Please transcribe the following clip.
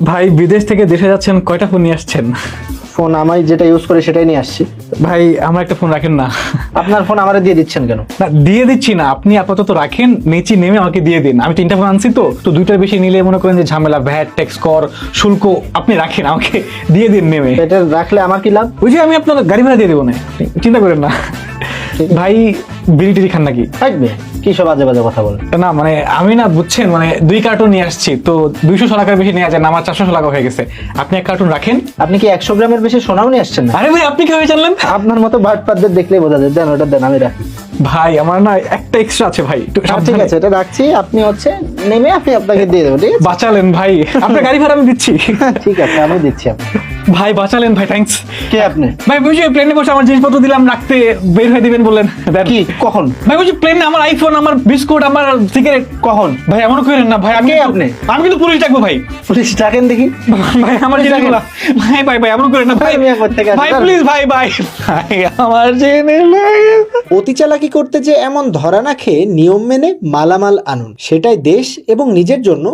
ভাই বিদেশ থেকে দেশে যাচ্ছেন কয়টা ফোন নিয়ে আসছেন? ফোন আমি যেটা ইউজ করি সেটাই নিয়ে আসছি। ভাই আমার একটা ফোন রাখেন না। আপনার ফোন আমারে দিয়ে দিচ্ছেন কেন? না দিয়ে দিচ্ছি না। আপনি আপাতত রাখেন নিচে নেমে আমাকে দিয়ে দিন। আমি তিনটা ফোন আনছি তো তো দুইটার বেশি নিলে মনে করেন যে ঝামেলা ভ্যাট ট্যাক্স কর শুল্ক আপনি রাখেন আমাকে। দিয়ে দিন নেমে। এটা রাখলে আমার কি লাভ? ওই যে আমি আপনার গাড়ি ভাড়া দিয়ে দেবো না। চিন্তা করেন না। ভাই বিড়ি টিড়ি খান নাকি? থাকবে। কি সব আজে বাজে কথা বলেন? না মানে আমি না বুঝছেন মানে দুই কার্টুন নিয়ে আসছি তো দুইশো টাকার বেশি নেওয়া যায় না আমার চারশো টাকা হয়ে গেছে। আপনি এক কার্টুন রাখেন। আপনি কি একশো গ্রামের বেশি সোনাও নিয়ে আসছেন না? আরে ভাই আপনি কীভাবে জানলেন? আপনার মতো ভাটপাতদের দেখলেই বোঝা যায়। দেন ওটা দেন আমি রাখি। ভাই আমার না একটা এক্সট্রা আছে ভাই আচ্ছা, ঠিক আছে এটা রাখছি। আপনি হচ্ছে নেমে আপনি আপনাকে দিয়ে দেবো ঠিক আছে? বাঁচালেন ভাই। আপনার গাড়ি ভাড়া আমি দিচ্ছি। ঠিক আছে আমি দিচ্ছি আপনাকে। ভাই বাঁচালেন ভাই থ্যাঙ্কস কে আপনি? ভাই বুঝি প্লেনে বসে আমার জিনিসপত্র দিলাম রাখতে বের হয়ে দিবেন বললেন। কি? কখন? ভাই বুঝি প্লেনে আমার আইফোন আমার বিস্কুট আমার সিগারেট কখন? ভাই এমন করেন না ভাই আমি আপনি? আমি কিন্তু পুলিশ ডাকবো ভাই। পুলিশ ডাকেন দেখি। ভাই আমার জিনিসগুলো ভাই ভাই ভাই এমন করেন না ভাই ভাই। প্লিজ ভাই ভাই ভাই আমার জিনিস ভাই অতি চালাকি করতে যে এমন ধরা না খেয়ে নিয়ম মেনে মালামাল আনুন। সেটাই দেশ এবং নিজের জন্য